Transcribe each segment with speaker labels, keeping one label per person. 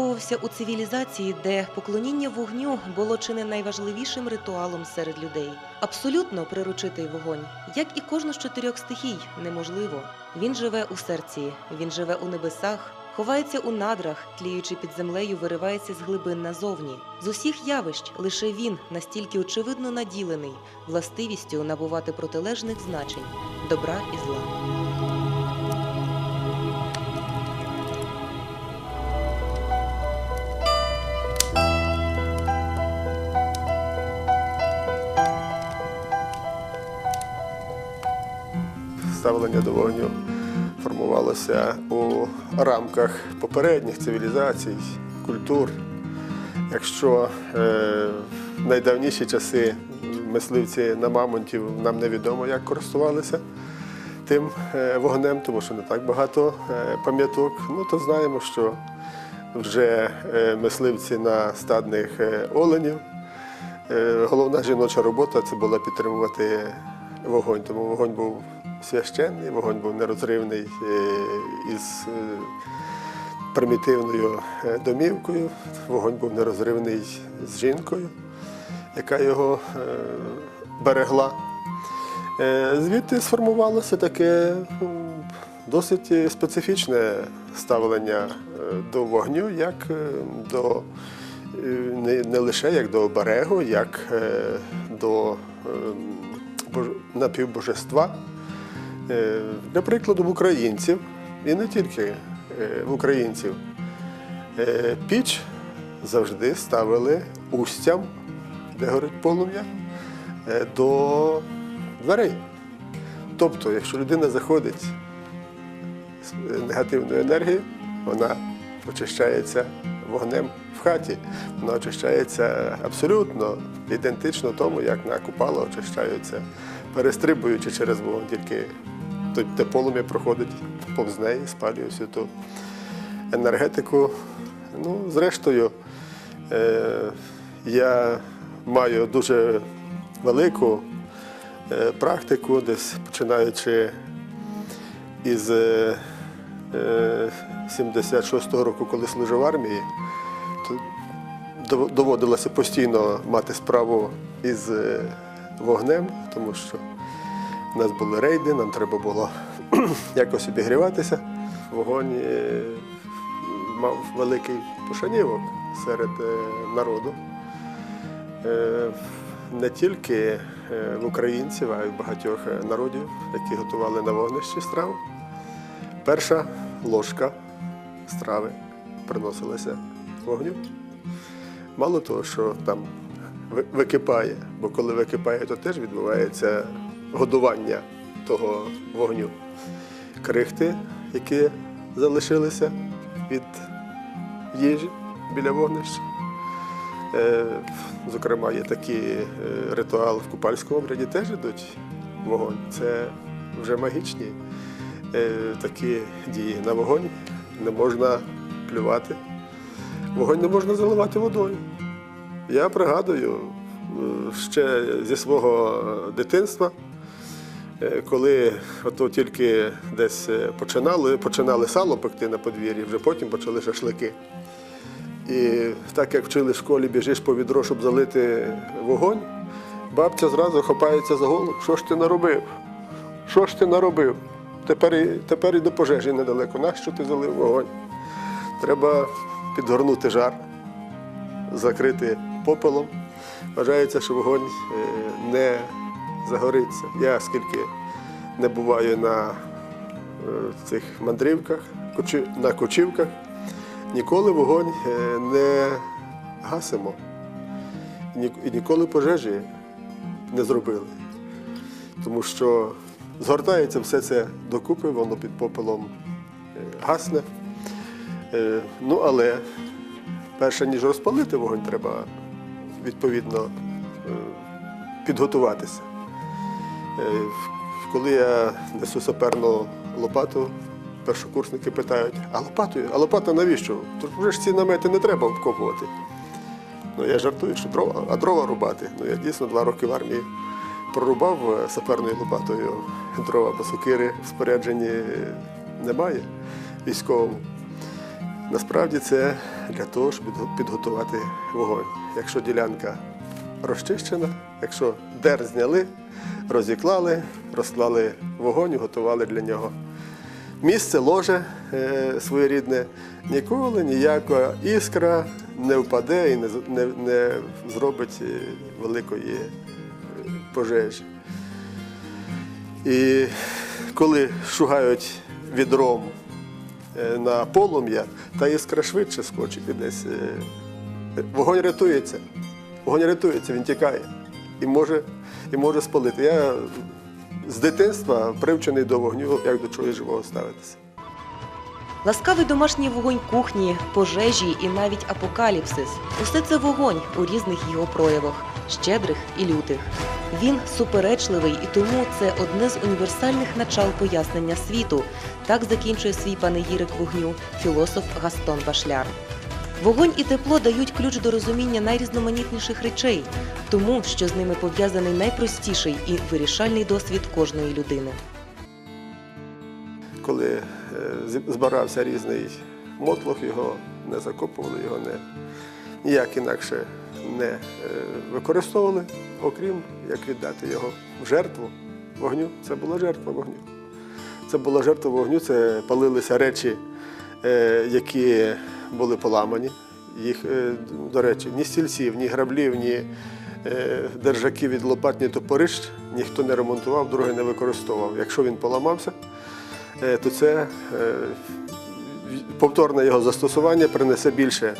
Speaker 1: Виховувався у цивілізації, де поклоніння вогню було чи не найважливішим ритуалом серед людей. Абсолютно приручити вогонь, як і кожну з чотирьох стихій, неможливо. Він живе у серці, він живе у небесах, ховається у надрах, тліючи під землею, виривається з глибин назовні. З усіх явищ лише він настільки очевидно наділений властивістю набувати протилежних значень добра і зла.
Speaker 2: Ставлення до вогню формувалося у рамках попередніх цивілізацій, культур. Якщо е, в найдавніші часи мисливці на мамонтів нам невідомо, як користувалися тим е, вогнем, тому що не так багато е, пам'яток, ну то знаємо, що вже мисливці на стадних оленів. Головна жіноча робота це була підтримувати вогонь, тому вогонь був священний, вогонь був нерозривний е, із е, примітивною е, домівкою, вогонь був нерозривний з жінкою, яка його берегла. Звідти сформувалося таке досить специфічне ставлення до вогню, як до не, лише як до оберегу, як до е, бож- напівбожества. Е, Для прикладу, в українців, і не тільки е, в українців, е, піч завжди ставили устям, де горить полум'я, до дверей. Тобто, якщо людина заходить з негативною енергією, вона очищається вогнем в хаті. Вона очищається абсолютно ідентично тому, як на купала очищаються, перестрибуючи через вогонь, тільки те полум'я проходить повз неї, спалює всю ту енергетику. Ну, зрештою, е, я маю дуже велику е, практику, десь починаючи із е, е, 76-го року, коли служив в армії, то доводилося постійно мати справу із е, вогнем, тому що в нас були рейди, нам треба було якось обігріватися. Вогонь е, мав великий пошанівок серед е, народу. Е, Не тільки в українців, а й в багатьох народів, які готували на вогнищі страву. Перша ложка страви приносилася вогню. Мало того, що там википає, бо коли википає, то теж відбувається годування того вогню. Крихти, які залишилися від їжі біля вогнища. Е, Зокрема, є такий е, ритуал в купальському обряді теж йдуть вогонь. Це вже магічні е, такі дії. На вогонь не можна плювати, вогонь не можна заливати водою. Я пригадую ще зі свого дитинства, коли ото тільки десь е, починали, починали сало пекти на подвір'ї, вже потім почали шашлики. І так як вчили в школі, біжиш по відро, щоб залити вогонь, бабця зразу хапається за голову. Що ж ти наробив? Що ж ти наробив? Тепер, тепер і до пожежі недалеко. Нащо ти залив вогонь? Треба підгорнути жар, закрити попелом. Вважається, що вогонь е, не загориться. Я скільки не буваю на е, цих мандрівках, на кочівках, ніколи вогонь е, не гасимо. І ніколи пожежі не зробили. Тому що згортається все це докупи, воно під попелом е, гасне. Ну, але перше, ніж розпалити вогонь, треба відповідно підготуватися. Е, Коли я несу саперну лопату, першокурсники питають, а лопатою, а лопата навіщо? Тож вже ж ці намети не треба вкопувати. Ну, я жартую, що дрова, а дрова рубати. Ну, я дійсно два роки в армії прорубав е, саперною лопатою дрова, бо сокири в спорядженні немає військовому. Насправді це для того, щоб підготувати вогонь. Якщо ділянка розчищена, якщо дер зняли, розіклали, розклали вогонь, готували для нього місце, ложе е, своєрідне, ніколи ніяка іскра не впаде і не, не, не зробить е, великої е, пожежі. І коли шугають відром на полум'я, та іскра швидше скочить і десь. Вогонь рятується. Вогонь рятується, він тікає і може, і може спалити. Я з дитинства привчений до вогню, як до чогось живого ставитися.
Speaker 1: Ласкавий домашній вогонь кухні, пожежі і навіть апокаліпсис усе це вогонь у різних його проявах, щедрих і лютих. Він суперечливий і тому це одне з універсальних начал пояснення світу. Так закінчує свій панегірик вогню філософ Гастон Башляр. Вогонь і тепло дають ключ до розуміння найрізноманітніших речей, тому що з ними пов'язаний найпростіший і вирішальний досвід кожної людини.
Speaker 2: Коли е, збирався різний мотлох, його не закопували, його не, ніяк інакше не е, використовували, окрім як віддати його в жертву вогню. Це була жертва вогню. Це була жертва вогню, це палилися речі, е, які були поламані. Їх, е, до речі, ні стільців, ні граблів, ні е, держаків від лопат, ні топорищ ніхто не ремонтував, другий не використовував. Якщо він поламався, е, то це повторне його застосування принесе більше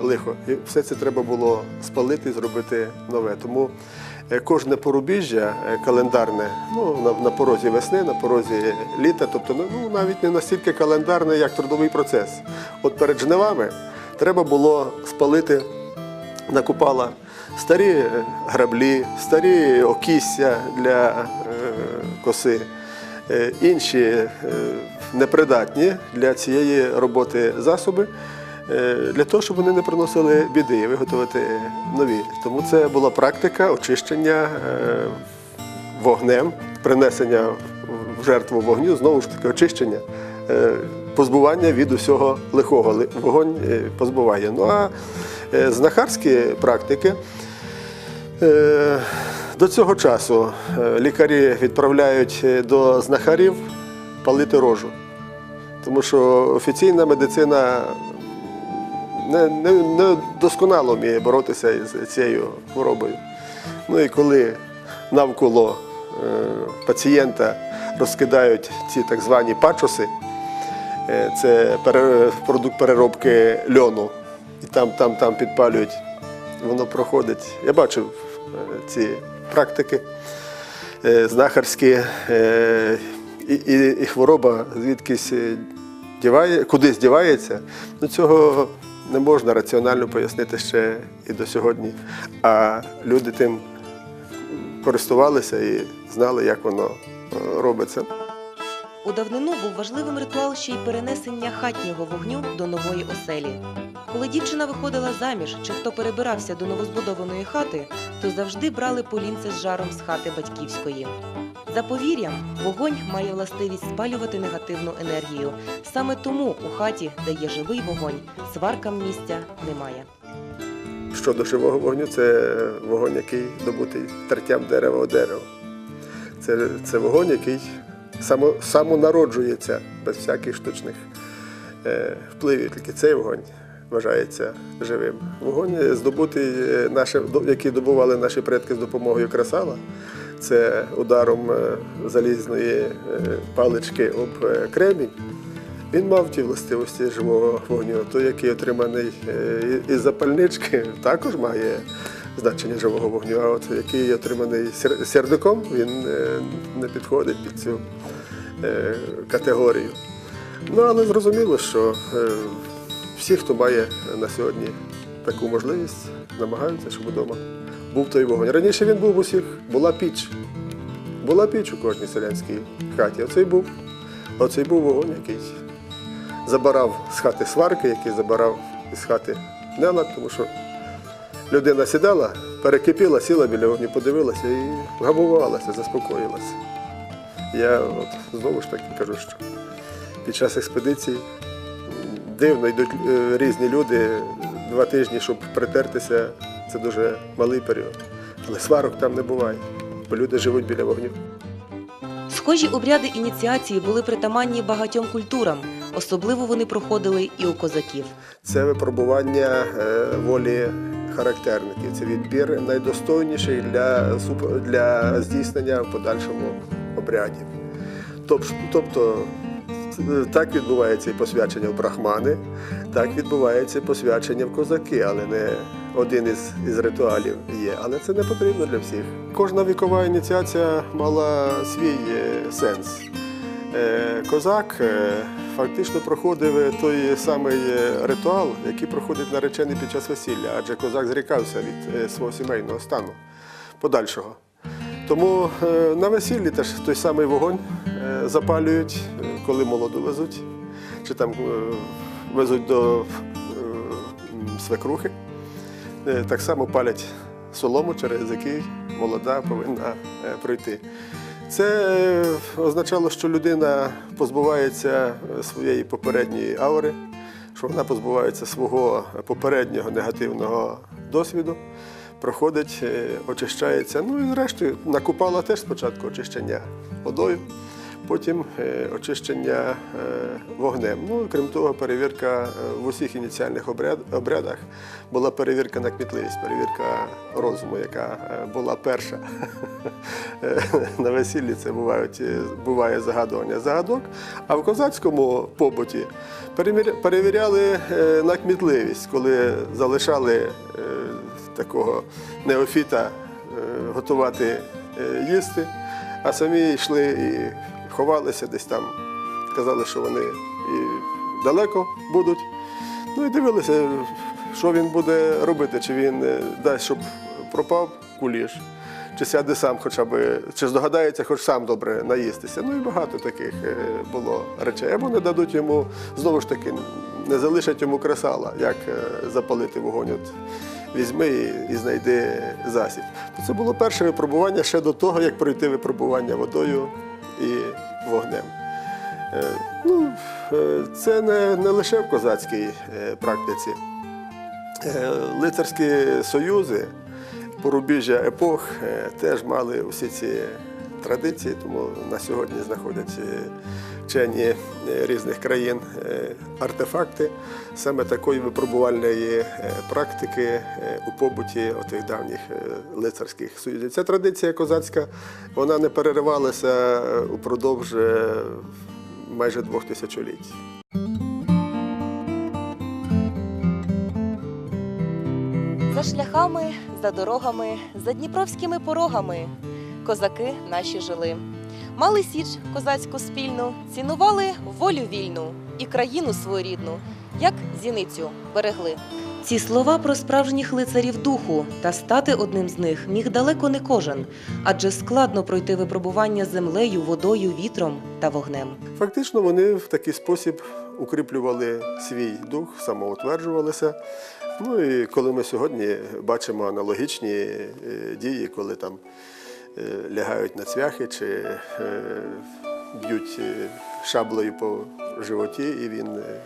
Speaker 2: лихо. І все це треба було спалити і зробити нове. Тому кожне порубіжжя е, календарне, ну, на, на порозі весни, на порозі літа, тобто ну, ну, навіть не настільки календарне, як трудовий процес. От перед жнивами треба було спалити на купала старі е, граблі, старі окісся для е, коси, е, інші е, непридатні для цієї роботи засоби, е, для того, щоб вони не приносили біди і виготовити нові. Тому це була практика очищення е, вогнем, принесення в жертву вогню, знову ж таки, очищення, е, позбування від усього лихого. Вогонь е, позбуває. Ну а е, знахарські практики. Е, До цього часу е, лікарі відправляють е, до знахарів палити рожу. Тому що офіційна медицина не, не, не досконало вміє боротися із цією хворобою. Ну і коли навколо е, пацієнта розкидають ці так звані пачоси, е, це пере- продукт переробки льону, і там, там, там підпалюють, воно проходить. Я бачив е, ці практики е, знахарські, е, і, і, і хвороба звідкись е, діває, кудись дівається, ну цього не можна раціонально пояснити ще і до сьогодні. А люди тим користувалися і знали, як воно е, робиться.
Speaker 1: У давнину був важливим ритуал ще й перенесення хатнього вогню до нової оселі. Коли дівчина виходила заміж чи хто перебирався до новозбудованої хати, то завжди брали полінце з жаром з хати батьківської. За повір'ям, вогонь має властивість спалювати негативну енергію. Саме тому у хаті, де є живий вогонь, сваркам місця немає.
Speaker 2: Щодо живого вогню, це вогонь, який добутий тертям дерева у дерево. Це, це вогонь, який само, самонароджується без всяких штучних е, впливів. Тільки цей вогонь вважається живим. Вогонь здобутий, е, який добували наші предки з допомогою кресала. Це ударом е, залізної палички об кремінь. Він мав ті властивості живого вогню. Той, який отриманий із запальнички, також має значення живого вогню. А от який отриманий сердиком, він е, не підходить під цю е, категорію. Ну, але зрозуміло, що е, всі, хто має на сьогодні таку можливість, намагаються, щоб вдома був той вогонь. Раніше він був у всіх, була піч. Була піч у кожній селянській хаті. Оцей був, оцей був вогонь, який забирав з хати сварки, який забирав із хати нелад, тому що людина сідала, перекипіла, сіла біля вогню, подивилася і вгамувалася, заспокоїлася. Я от знову ж таки кажу, що під час експедиції дивно, йдуть е, різні люди два тижні, щоб притертися. Це дуже малий період. Але сварок там не буває, бо люди живуть біля вогню.
Speaker 1: Схожі обряди ініціації були притаманні багатьом культурам. Особливо вони проходили і у козаків.
Speaker 2: Це випробування е, волі характерників. Це відбір найдостойніших для, для здійснення в подальшому обрядів. Тобто е, так відбувається і посвячення в брахмани, так відбувається і посвячення в козаки, але не один із, із ритуалів є. Але це не потрібно для всіх. Кожна вікова ініціація мала свій е, сенс. Е, Козак фактично проходив той самий е, ритуал, який проходить наречений під час весілля, адже козак зрікався від е, свого сімейного стану подальшого. Тому е, на весіллі теж той самий вогонь запалюють, коли молоду везуть, чи там везуть до свекрухи. Так само палять солому, через який молода повинна пройти. Це е, означало, що людина позбувається е, своєї попередньої аури, що вона позбувається свого попереднього негативного досвіду, проходить, е, очищається. Ну і зрештою накупала теж спочатку очищення водою, потім е, очищення е, вогнем. Ну крім того, перевірка е, в усіх ініціальних обрядах була перевірка на кмітливість, перевірка розуму, яка була перша. На весіллі це бувають, буває загадування загадок, а в козацькому побуті перевіряли на кмітливість, коли залишали такого неофіта готувати їсти, а самі йшли і ховалися десь там, казали, що вони і далеко будуть. Ну і дивилися, що він буде робити, чи він е, дасть, щоб пропав куліш, чи сяде сам хоча б, чи здогадається, хоч сам добре наїстися. Ну і багато таких е, було речей. Або не дадуть йому, знову ж таки, не залишать йому кресала, як е, запалити вогонь. От візьми і, знайди засіб. Це було перше випробування ще до того, як пройти випробування водою вогнем. Е, Ну, е, це не, не лише в козацькій е, практиці. Лицарські союзи, порубіжжя епох теж мали усі ці традиції, тому на сьогодні знаходять е, вчені е, різних країн е, артефакти саме такої випробувальної е, практики у побуті отих давніх лицарських союзів. Ця традиція козацька вона не переривалася упродовж майже двох тисячоліть.
Speaker 1: За шляхами, за дорогами, за дніпровськими порогами козаки наші жили. Мали січ козацьку спільну, цінували волю вільну і країну свою рідну, як зіницю берегли. Ці слова про справжніх лицарів духу та стати одним з них міг далеко не кожен, адже складно пройти випробування землею, водою, вітром та вогнем.
Speaker 2: Фактично вони в такий спосіб укріплювали свій дух, самоутверджувалися. Ну і коли ми сьогодні бачимо аналогічні е, дії, коли там лягають на цвяхи чи е, б'ють е, шаблею по животі, і він е,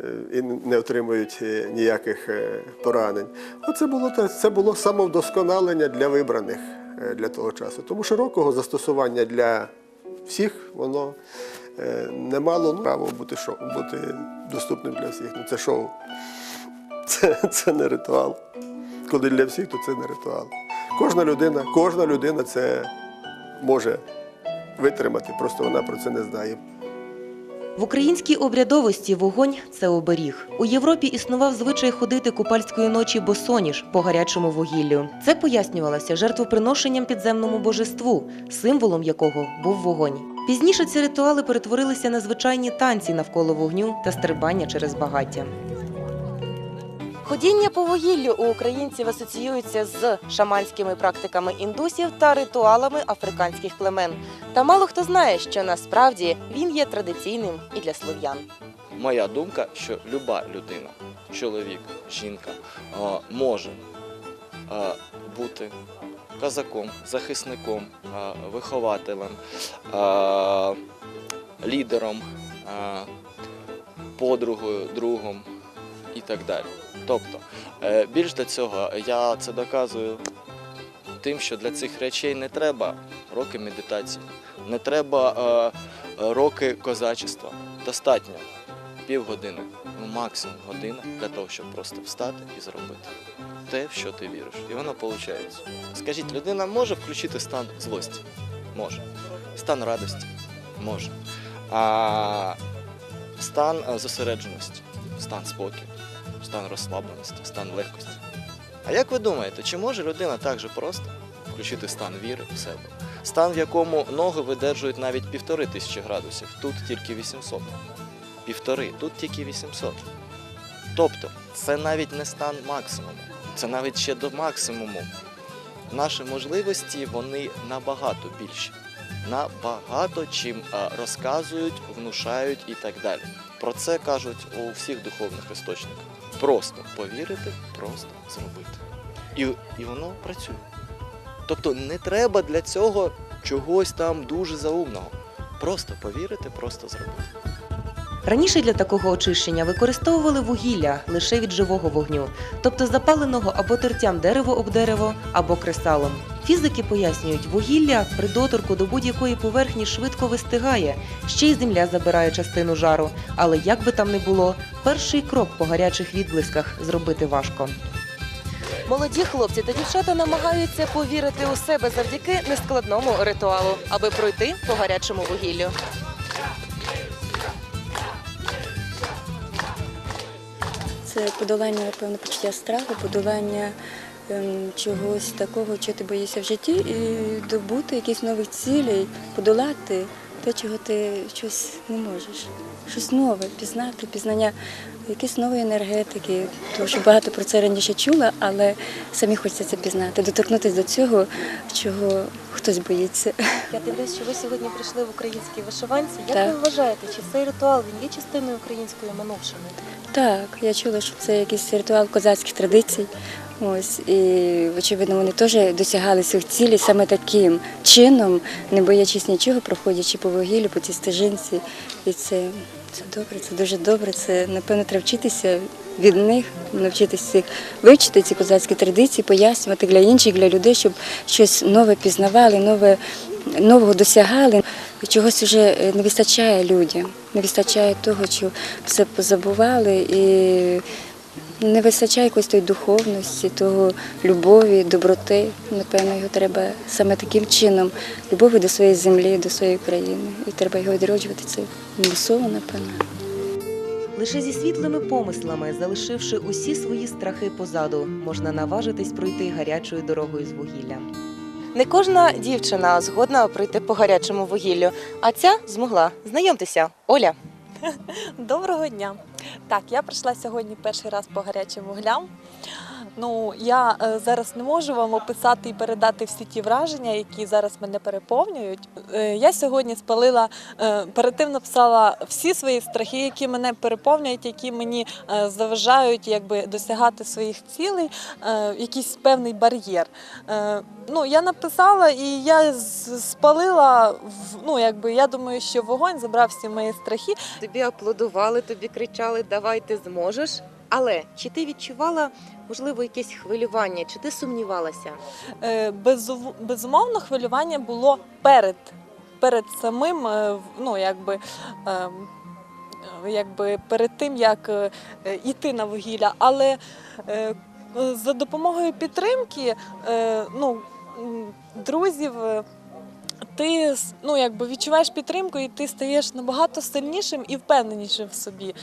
Speaker 2: е, і не отримують е, ніяких е, поранень. Оце було це було самовдосконалення для вибраних е, для того часу. Тому широкого застосування для всіх воно е, не мало права бути шоу, бути доступним для всіх. Ну це шоу. Це, це не ритуал. Коли для всіх, то це не ритуал. Кожна людина, кожна людина це може витримати, просто вона про це не знає.
Speaker 1: В українській обрядовості вогонь це оберіг. У Європі існував звичай ходити купальської ночі босоніж по гарячому вугіллю. Це пояснювалося жертвоприношенням підземному божеству, символом якого був вогонь. Пізніше ці ритуали перетворилися на звичайні танці навколо вогню та стрибання через багаття. Ходіння по вугіллю у українців асоціюється з шаманськими практиками індусів та ритуалами африканських племен. Та мало хто знає, що насправді він є традиційним і для слов'ян.
Speaker 3: Моя думка, що люба людина, чоловік, жінка, може бути козаком, захисником, вихователем, лідером, подругою, другом і так далі. Тобто, е, більш до цього, я це доказую тим, що для цих речей не треба роки медитації, не треба е, роки козачества. Достатньо півгодини, ну максимум година для того, щоб просто встати і зробити те, в що ти віриш. І воно виходить. Скажіть, людина може включити стан злості? Може. Стан радості? Може. А стан е, зосередженості, стан спокою, стан розслабленості, стан легкості. А як ви думаєте, чи може людина так же просто включити стан віри в себе? Стан, в якому ноги видержують навіть півтори тисячі градусів, тут тільки 800. Півтори, тут тільки 800. Тобто, це навіть не стан максимуму, це навіть ще до максимуму. Наші можливості вони набагато більші. Набагато чим розказують, внушають і так далі. Про це кажуть у всіх духовних істочниках. Просто повірити, просто зробити. І, і воно працює. Тобто не треба для цього чогось там дуже заумного. Просто повірити, просто зробити.
Speaker 1: Раніше для такого очищення використовували вугілля лише від живого вогню, тобто запаленого або тертям дерево об дерево, або кресалом. Фізики пояснюють, вугілля при доторку до будь-якої поверхні швидко вистигає, ще й земля забирає частину жару. Але як би там не було, перший крок по гарячих відблисках зробити важко. Молоді хлопці та дівчата намагаються повірити у себе завдяки нескладному ритуалу, аби пройти по гарячому вугіллю.
Speaker 4: Це подолання, напевно, почуття страху, подолання чогось такого, чого ти боїшся в житті, і добути якісь нових цілей, подолати те, чого ти щось не можеш. Щось нове, пізнати, пізнання якісь нової енергетики. Тому що багато про це раніше чула, але самі хочеться це пізнати, доторкнутися до цього, чого хтось боїться.
Speaker 5: Я дивлюсь, що ви сьогодні прийшли в українській вишиванці. Як
Speaker 4: Так.
Speaker 5: ви вважаєте, чи цей ритуал він є частиною української минувшини?
Speaker 4: Так, я чула, що це якийсь ритуал козацьких традицій. Ось і очевидно, вони теж досягали своїх цілей саме таким чином, не боячись нічого, проходячи по вугіллю, по цій стежинці. І це, це добре, це дуже добре. Це напевно треба вчитися від них, навчитися вивчити ці козацькі традиції, пояснювати для інших, для людей, щоб щось нове пізнавали, нове нового досягали. Чогось вже не вистачає людям, не вистачає того, що все позабували і не вистачає якоїсь тої духовності, того любові, доброти. Напевно, його треба саме таким чином, любові до своєї землі, до своєї країни. І треба його відроджувати. Це мусово, напевно.
Speaker 1: Лише зі світлими помислами, залишивши усі свої страхи позаду, можна наважитись пройти гарячою дорогою з вугілля.
Speaker 5: Не кожна дівчина згодна пройти по гарячому вугіллю, а ця змогла. Знайомтеся, Оля.
Speaker 6: Доброго дня. Так, я прийшла сьогодні перший раз по гарячим вуглям. Ну, я е, зараз не можу вам описати і передати всі ті враження, які зараз мене переповнюють. Е, я сьогодні спалила, е, перед тим написала всі свої страхи, які мене переповнюють, які мені е, заважають якби, досягати своїх цілей, е, якийсь певний бар'єр. Е, ну, я написала і я спалила, ну, якби, я думаю, що вогонь забрав всі мої страхи,
Speaker 1: Тобі аплодували, тобі кричали Давай ти зможеш. Але чи ти відчувала можливо якесь хвилювання, чи ти сумнівалася?
Speaker 6: Е, безумовно хвилювання було перед, перед самим, е, ну якби. ем, Якби перед тим як е, е, йти на вугілля, але за допомогою підтримки ну, друзів, ти ну, якби відчуваєш підтримку і ти стаєш набагато сильнішим і впевненішим в собі.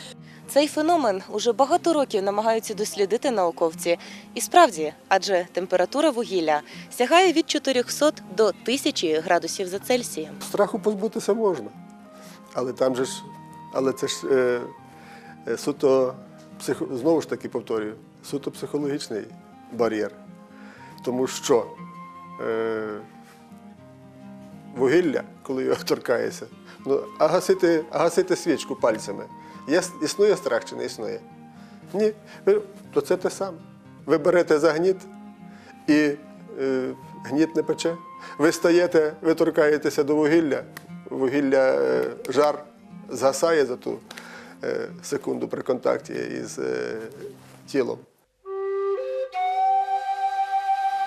Speaker 1: Цей феномен уже багато років намагаються дослідити науковці. І справді, адже температура вугілля сягає від 400 до 1000 градусів за Цельсієм.
Speaker 2: Страху позбутися можна. Але там же ж, але це ж е, е, суто психо, знову ж таки повторюю, суто психологічний бар'єр. Тому що е, вугілля, коли його торкаєшся, ну, а гасити, а гасити свічку пальцями. Існує страх чи не існує? Ні. То це те саме. Ви берете за гніт і е, гніт не пече. Ви стаєте, ви торкаєтеся до вугілля, вугілля, е, жар згасає за ту е, секунду при контакті із е, тілом.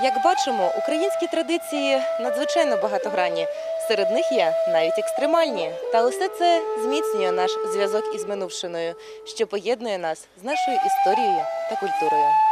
Speaker 1: Як бачимо, українські традиції надзвичайно багатогранні. Серед них є навіть екстремальні. Та усе це зміцнює наш зв'язок із минувшиною, що поєднує нас з нашою історією та культурою.